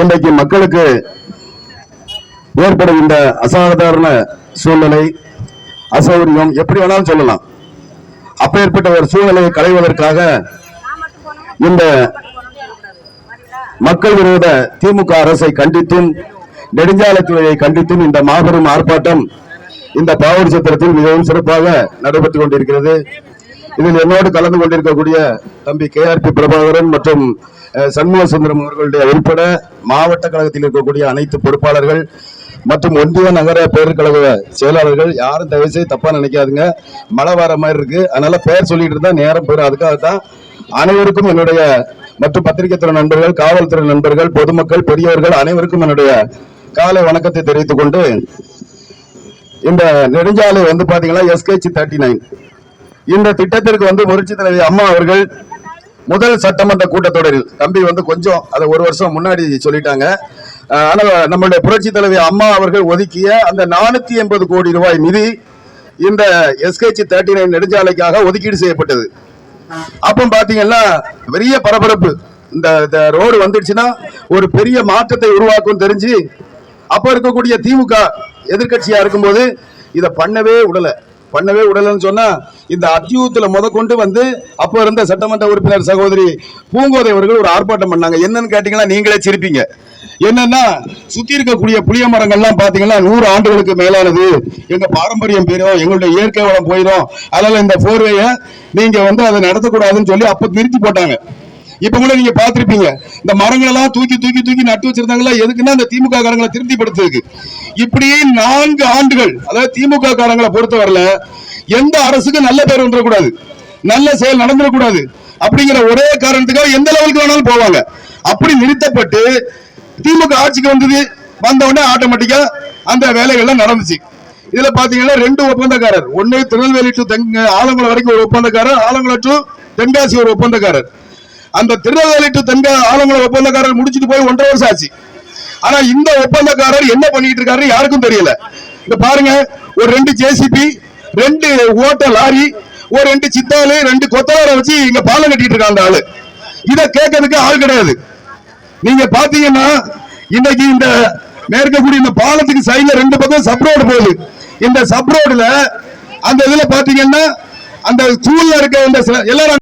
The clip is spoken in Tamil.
இன்றைக்கு மக்களுக்கு ஏற்படும் இந்த அசாதாரண சூழ்நிலை அசௌரியம் எப்படி வேணாலும் சொல்லலாம். அப்பேற்பட்ட ஒரு சூழ்நிலையை களைவதற்காக இந்த மக்கள் விரோத திமுக அரசை கண்டித்தும் நெடுஞ்சாலைத்துறையை கண்டித்தும் இந்த மாபெரும் ஆர்ப்பாட்டம் இந்த பாவூர் சத்திரத்தில் மிகவும் சிறப்பாக நடைபெற்றுக் கொண்டிருக்கிறது. இதில் என்னோடு கலந்து கொண்டிருக்கக்கூடிய தம்பி கே ஆர் பி பிரபாகரன் மற்றும் சண்முக சுந்தரம் அவர்களுடைய உட்பட மாவட்ட கழகத்தில் இருக்கக்கூடிய அனைத்து பொறுப்பாளர்கள் மற்றும் ஒன்றிய நகர பேருக்கழக செயலாளர்கள் யாரும் தயவு செய்து தப்பா நினைக்காதுங்க. மழை வர மாதிரி இருக்கு. அதனால பெயர் சொல்லிட்டு இருந்தா நேரம் போயிடும் அதுக்காக தான் அனைவருக்கும் என்னுடைய மற்றும் பத்திரிகை துறை நண்பர்கள் காவல்துறை நண்பர்கள் பொதுமக்கள் பெரியவர்கள் அனைவருக்கும் என்னுடைய காலை வணக்கத்தை தெரிவித்துக் கொண்டு இந்த நெடுஞ்சாலை வந்து பாத்தீங்கன்னா எஸ்கேஜி தேர்ட்டி நைன் இந்த திட்டத்திற்கு வந்து புரட்சி தலைவி அம்மா அவர்கள் முதல் சட்டமன்ற கூட்டத்தொடரில் தம்பி வந்து கொஞ்சம் அதை ஒரு வருஷம் முன்னாடி சொல்லிட்டாங்க. ஆனால் நம்மளுடைய புரட்சி தலைவி அம்மா அவர்கள் ஒதுக்கிய அந்த நானூத்தி எண்பது கோடி ரூபாய் நிதி இந்த எஸ்கேஜி தேர்ட்டி நைன் நெடுஞ்சாலைக்காக ஒதுக்கீடு செய்யப்பட்டது. அப்போ பாத்தீங்கன்னா பெரிய பரபரப்பு. இந்த ரோடு வந்துடுச்சுன்னா ஒரு பெரிய மாற்றத்தை உருவாக்கும் தெரிஞ்சு அப்போ இருக்கக்கூடிய திமுக எதிர்கட்சியா இருக்கும்போது இதை பண்ணவே விடலை. பண்ணவே விடலன்னு சொன்னா இந்த அத்தியூத்துல முதற்கொண்டு வந்து அப்ப இருந்த சட்டமன்ற உறுப்பினர் சகோதரி பூங்கோதை அவர்கள் ஒரு ஆர்ப்பாட்டம் பண்ணாங்க. என்னன்னு கேட்டீங்கன்னா நீங்களே சிரிப்பீங்க. என்னன்னா சுத்தி இருக்கக்கூடிய புளிய மரங்கள்லாம் பாத்தீங்கன்னா நூறு ஆண்டுகளுக்கு மேலானது. எங்க பாரம்பரியம் போயிடும் எங்களுடைய இயற்கை வளம் போயிடும் அதனால இந்த போர்வையை நீங்க வந்து அதை நடத்தக்கூடாதுன்னு சொல்லி அப்ப நிறுத்தி போட்டாங்க. இப்ப கூட நீங்க பாத்திருப்பீங்க இந்த மரங்கள் எல்லாம் தூக்கி தூக்கி தூக்கி நட்டு வச்சிருந்தாங்களா? எதுக்குன்னா அந்த திமுக காரங்களை திருப்திப்படுத்துறதுக்கு. இப்படியே நான்கு ஆண்டுகள் அதாவது திமுக காரங்களை பொறுத்தவரையில எந்த அரசுக்கும் நல்ல பேர் வந்துடக்கூடாது. நல்ல செயல் நடந்துடக்கூடாது. அப்படிங்கிற ஒரே காரணத்துக்காக எந்த லெவலுக்கு வேணாலும் போவாங்க. அப்படி நிறுத்தப்பட்டு திமுக ஆட்சிக்கு வந்தது வந்த உடனே ஆட்டோமேட்டிக்கா அந்த வேலைகள்லாம் நடந்துச்சு. இதுல பாத்தீங்கன்னா ரெண்டு ஒப்பந்தக்காரர். ஒன்னு திருநெல்வேலி டு தெங்க ஆலங்குளம் வரைக்கும் ஒரு ஒப்பந்தக்காரர் ஆலங்குளம் டு தென்காசி ஒரு ஒப்பந்தக்காரர். அந்த திருநெல்வேலி டு தென்கா ஆலங்குளம் ஒப்பந்தக்காரர் முடிச்சிட்டு போய் ஒன்றரை வருஷம் ஆச்சு. ஆனா இந்த ஒப்பந்தக்காரர் என்ன பண்ணிட்டு இருக்காரு யாருக்கும் தெரியல. இங்க பாருங்க ஒரு ரெண்டு ஜேசிபி ரெண்டு ஓட்ட லாரி ஒரு ரெண்டு சித்தாலு ரெண்டு கொத்தவார வச்சு இங்க பாலம் கட்டிட்டு இருக்காங்க அந்த ஆளு. இத கேட்கறதுக்கு ஆள் கிடையாது. நீங்க பாத்தீங்கன்னா இன்னைக்கு இந்த மேற்கக்கூடிய இந்த பாலத்துக்கு சைட்ல ரெண்டு பக்கம் சப்ரோடு போகுது. இந்த சப்ரோடுல அந்த இதுல பாத்தீங்கன்னா அந்த தூள்ல இருக்க இந்த எல்லாரும்